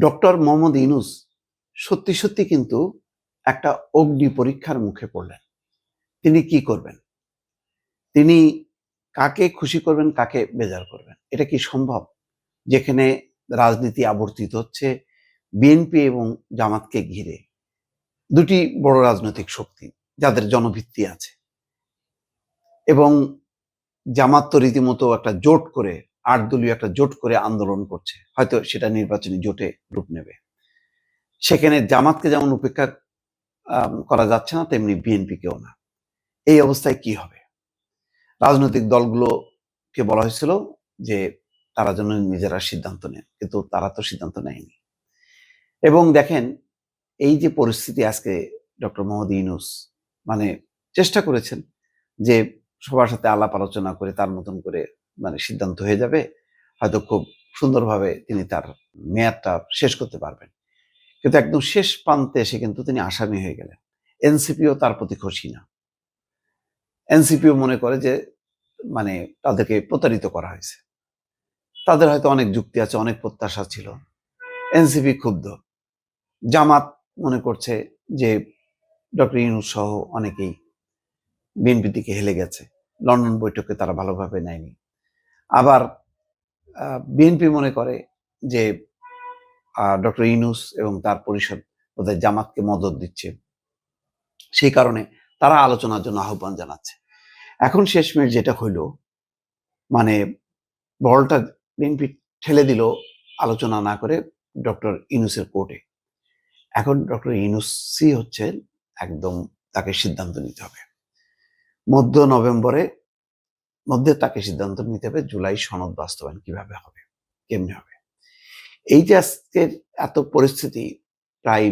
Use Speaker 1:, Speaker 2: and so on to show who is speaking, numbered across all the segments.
Speaker 1: Doctor Mohammad Yunus সত্যি সত্যি কিন্তু একটা অগ্নি পরীক্ষার মুখে পড়লেন। তিনি কি করবেন? তিনি কাকে খুশি করবেন, কাকে বেজার করবেন? এটা কি সম্ভব? যেখানে রাজনীতি আবর্তিত হচ্ছে, বিএনপি এবং জামাতকে ঘিরে। দুটি বড় রাজনৈতিক শক্তি যাদের জনভিত্তি আছে। এবং জামাত তো রীতিমতো একটা জোট করে আট দলীয় একটা জোট করে আন্দোলন করছে। হয়তো সেটা নির্বাচনী জোটে রূপ নেবে। সেখানে জামাতকে যেমন উপেক্ষা করা যাচ্ছে না, তেমনি বিএনপিকেও না। এই অবস্থায় কি হবে? রাজনৈতিক দলগুলোকে বলা হয়েছিল যে তারা যেন নিজেরা সিদ্ধান্ত নেন, কিন্তু তারা তো সিদ্ধান্ত নেয়নি। এবং দেখেন, এই যে পরিস্থিতি আজকে ডক্টর মোহাম্মদ ইউনুস মানে চেষ্টা করেছেন যে সবার সাথে আলাপ আলোচনা করে তার মতন করে মানে সিদ্ধান্ত হয়ে যাবে, হয়তো খুব সুন্দরভাবে তিনি তার মেয়াদটা শেষ করতে পারবেন। কিন্তু একদম শেষ প্রান্তে এসে কিন্তু তিনি আসামি হয়ে গেলেন। এনসিপিও তার প্রতি খুশি না। এনসিপিও মনে করে যে মানে তাদেরকে প্রতারিত করা হয়েছে। তাদের হয়তো অনেক যুক্তি আছে, অনেক প্রত্যাশা ছিল। এনসিপি ক্ষুব্ধ। জামাত মনে করছে যে, ডক্টর ইউনুস সহ অনেকেই বিএনপি দিকে হেলে গেছে। লন্ডন বৈঠকে তারা ভালোভাবে নেয়নি। আবার বিএনপি মনে করে যে ডক্টর ইনুস এবং তার পরিষদ বোধহয় জামাতকে মদত দিচ্ছে। সেই কারণে তারা আলোচনার জন্য আহ্বান জানাচ্ছে। এখন শেষমেশ যেটা হইল মানে বলটা বিএনপি ঠেলে দিল আলোচনা না করে ডক্টর ইনুসের কোর্টে। এখন ডক্টর ইনুসই হচ্ছে একদম তাকে সিদ্ধান্ত নিতে হবে। মধ্য নভেম্বরে মধ্যে তাকে সিদ্ধান্ত নিতে হবে জুলাই সনদ বাস্তবায়ন কীভাবে হবে, কেমনে হবে। এই যে আজকের এত পরিস্থিতি, প্রায়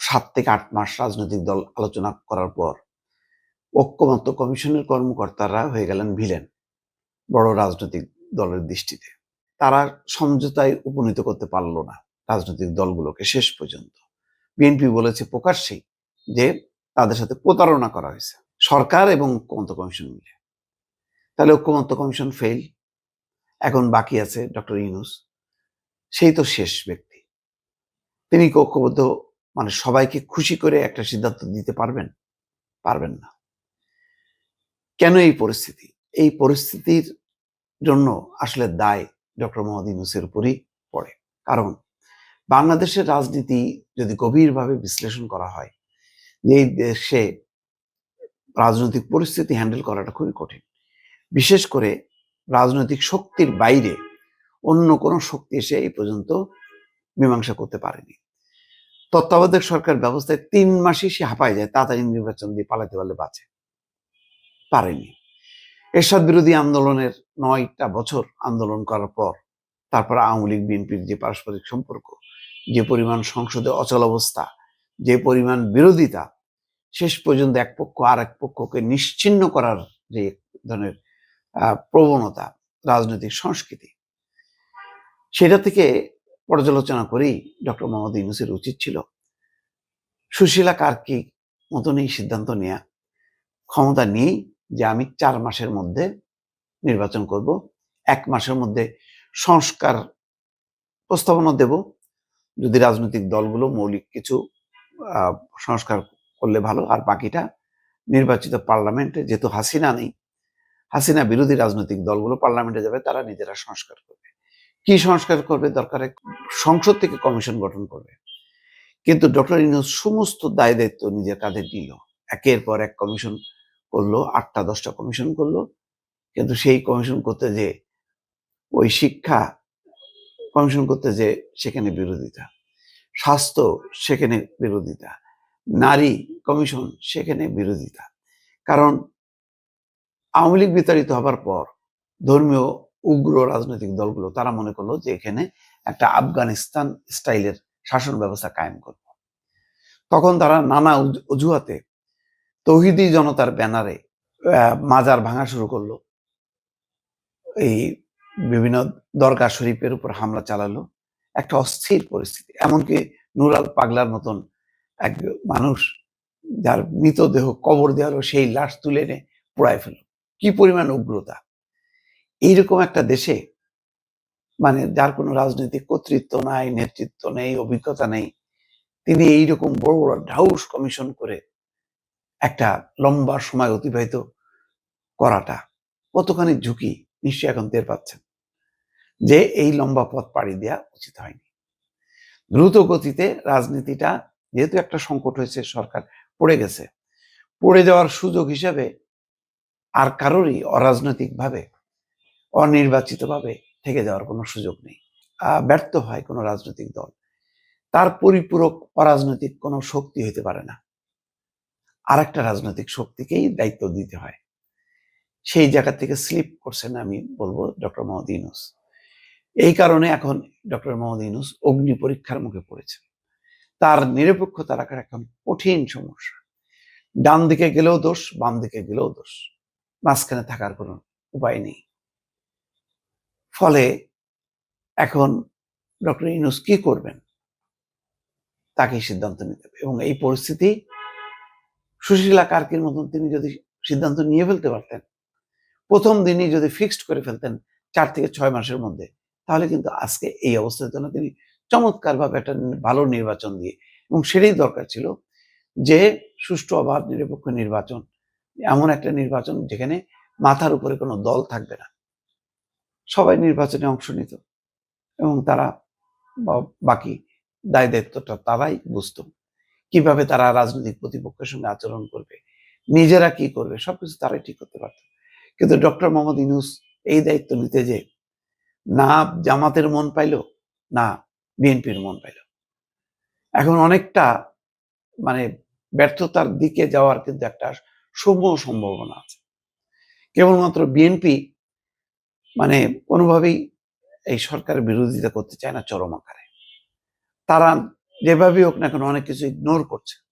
Speaker 1: সাত থেকে আট মাস রাজনৈতিক দল আলোচনা করার পর ঐক্যমত্য কমিশনের কর্মকর্তারা হয়ে গেলেন ভিলেন বড় রাজনৈতিক দলের দৃষ্টিতে। তারা সমঝোতায় উপনীত করতে পারল না রাজনৈতিক দলগুলোকে শেষ পর্যন্ত। বিএনপি বলেছে প্রকাশ্যেই যে তাদের সাথে প্রতারণা করা হয়েছে। সরকার এবং ঐক্যমত্য কমিশন মিলে। তাহলে ঐক্যমত্য কমিশন ফেল এখন বাকি আছে ডক্টর ইউনুস। সেই তো শেষ ব্যক্তি। তিনি ঐক্যবদ্ধ? মানে সবাইকে খুশি করে একটা সিদ্ধান্ত দিতে পারবেন? পারবেন না। কেন এই পরিস্থিতি? এই পরিস্থিতির জন্য আসলে দায় ডক্টর মোহাম্মদ ইউনুসের উপরই পড়ে। কারণ বাংলাদেশের রাজনীতি যদি গভীরভাবে বিশ্লেষণ করা হয় এই দেশে রাজনৈতিক পরিস্থিতি হ্যান্ডেল করাটা খুবই কঠিন। বিশেষ করে রাজনৈতিক শক্তির বাইরে অন্য কোনো শক্তি এসে এই পর্যন্ত মীমাংসা করতে পারেনি। তত্ত্বাবধায়ক সরকার ব্যবস্থায় তিন মাসই সে হাঁপায় যায়, তাড়াতাড়ি নির্বাচন দিয়ে পালাতে পারলে বাঁচে। পারেনি। এরশাদ বিরোধী আন্দোলনের নয়টা বছর আন্দোলন করার পর তারপর আওয়ামী লীগ, বিএনপির যে পারস্পরিক সম্পর্ক, যে পরিমাণ সংসদে অচল অবস্থা, যে পরিমাণ বিরোধিতা, শেষ পর্যন্ত এক পক্ষ আর এক পক্ষকে নিশ্চিন্ন করার যে ধরনের প্রবণতা, রাজনৈতিক সংস্কৃতি। সেটা থেকে পর্যালোচনা করেই ডক্টর মোহাম্মদ ইউনুসের উচিত ছিল সুশীলা কার্কি মতনই সিদ্ধান্ত নেয়া। ক্ষমতা নিয়েই যে আমি চার মাসের মধ্যে নির্বাচন করব, এক মাসের মধ্যে সংস্কার প্রস্তাবনা দেব। যদি রাজনৈতিক দলগুলো মৌলিক কিছু সংস্কার করলে ভালো, আর বাকিটা নির্বাচিত পার্লামেন্টে, যেহেতু হাসিনা নেই হাসিনা বিরোধী রাজনৈতিক দলগুলো পার্লামেন্টে যাবে, তারা নিজেরা সংস্কার করবে। কি সংস্কার করবে দরকারে? সংসদ থেকে কমিশন গঠন করবে। কিন্তু ডক্টর ইউনুস সমস্ত দায় দায়িত্ব নিজের কাঁধে নিল। একের পর এক কমিশন করল, আটটা, দশটা কমিশন করল। কিন্তু সেই কমিশন করতে যে ওই শিক্ষা কমিশন করতে যে সেখানে বিরোধিতা। স্বাস্থ্য সেখানে বিরোধিতা। নারী কমিশন সেখানে বিরোধিতা। কারণ আওয়ামী লীগ বিতাড়িত হবার পর ধর্মীয় উগ্র রাজনৈতিক দলগুলো, তারা মনে করল যে এখানে একটা আফগানিস্তান স্টাইলের শাসন ব্যবস্থা কায়েম করব। তখন তারা নানা অজুহাতে তৌহিদি জনতার ব্যানারে মাজার ভাঙা শুরু করল। এই বিভিন্ন দরগা শরীফের উপর হামলা চালালো। একটা অস্থির পরিস্থিতি। এমনকি নুরাল পাগলার মতন এক মানুষ যার মৃতদেহ কবর দেওয়ালো সেই লাশ তুলে এনে পোড়ায় ফেলল। কি পরিমাণ উগ্রতা? এইরকম একটা দেশে মানে যার কোনো রাজনৈতিক কর্তৃত্ব নাই, নেতৃত্ব নেই, অভিজ্ঞতা নেই, তিনি এইরকম বড় বড় ঢাউস কমিশন করে একটা লম্বা সময় অতিবাহিত করাটা কতখানি ঝুঁকি নিশ্চয়ই এখন টের পাচ্ছেন। যে এই লম্বা পথ পাড়ি দেওয়া উচিত হয়নি। দ্রুত গতিতে রাজনীতিটা, যেহেতু একটা সংকট হয়েছে সরকার, পড়ে গেছে। পড়ে যাওয়ার সুযোগ হিসেবে আর কারোরই অরাজনৈতিকভাবে, অনির্বাচিতভাবে থেকে যাওয়ার কোনো সুযোগ নেই। ব্যর্থ হয় কোনো রাজনৈতিক দল। তার পরিপূরক অরাজনৈতিক কোনো শক্তি হতে পারে না। আর একটা রাজনৈতিক শক্তিকেই দায়িত্ব দিতে হয়। সেই জায়গা থেকে স্লিপ করছেন আমি বলব ডক্টর মোহাম্মদ ইউনুস। এই কারণে এখন ডক্টর মোহাম্মদ ইউনুস অগ্নি পরীক্ষার মুখে পড়েছে তার নিরপেক্ষতা রাখার এখন কঠিন সমস্যা। ডান দিকে গেলেও দোষ, বাম দিকে গেলেও দোষ। মাঝখানে থাকার কোনো উপায় নেই। ফলে এখন ডক্টর ইউনুস কি করবেন? তাকেই সিদ্ধান্ত নিতে হবে এবং এই পরিস্থিতি সুশীলা কার্কির মতন তিনি যদি সিদ্ধান্ত নিয়ে ফেলতে পারতেন, প্রথম দিনই যদি ফিক্সড করে ফেলতেন চার থেকে ছয় মাসের মধ্যে, তাহলে কিন্তু আজকে এই অবস্থার জন্য তিনি চমৎকারভাবে একটা ভালো নির্বাচন দিয়ে, এবং সেটাই দরকার ছিল যে সুষ্ঠু অবাধ নিরপেক্ষ নির্বাচন এমন একটা নির্বাচন যেখানে মাথার উপরে কোনো দল থাকবে না। সবাই নির্বাচনে অংশ নিত এবং তারা বাকি দায় দায়িত্বটা তারাই বুঝতো। কীভাবে তারা রাজনৈতিক প্রতিপক্ষের সঙ্গে আচরণ করবে, নিজেরা কি করবে, সবকিছু তারাই ঠিক করতে পারত। কিন্তু ডক্টর মোহাম্মদ ইনুস এই দায়িত্ব নিতে যে না জামাতের মন পাইল, না বিএনপির মন পাইল। এখন অনেকটা মানে ব্যর্থতার দিকে যাওয়ার কিন্তু একটা সমূহ সম্ভাবনা আছে। কেবলমাত্র বিএনপি মানে কোনোভাবেই এই সরকারের বিরোধিতা করতে চায় না চরম আকারে। তারা যেভাবেই হোক না কেন অনেক কিছু ইগনোর করছে।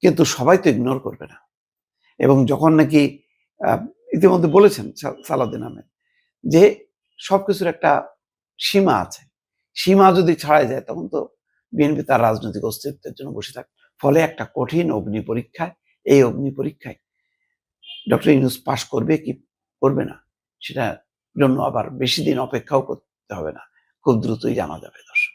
Speaker 1: কিন্তু সবাই তো ইগনোর করবে না। এবং যখন নাকি ইতিমধ্যে বলেছেন সা- সালাউদ্দিন আহমেদ যে সব কিছুর একটা সীমা আছে। সীমা যদি ছাড়াই যায় তখন তো বিএনপি তার রাজনৈতিক অস্তিত্বের জন্য বসে থাকে। ফলে একটা কঠিন অগ্নি পরীক্ষায় এই অগ্নি পরীক্ষায়। ডক্টর ইউনুস পাশ করবে কি করবে না, সেটার জন্য আবার বেশি দিন অপেক্ষাও করতে হবে না। খুব দ্রুতই জানা যাবে দর্শক।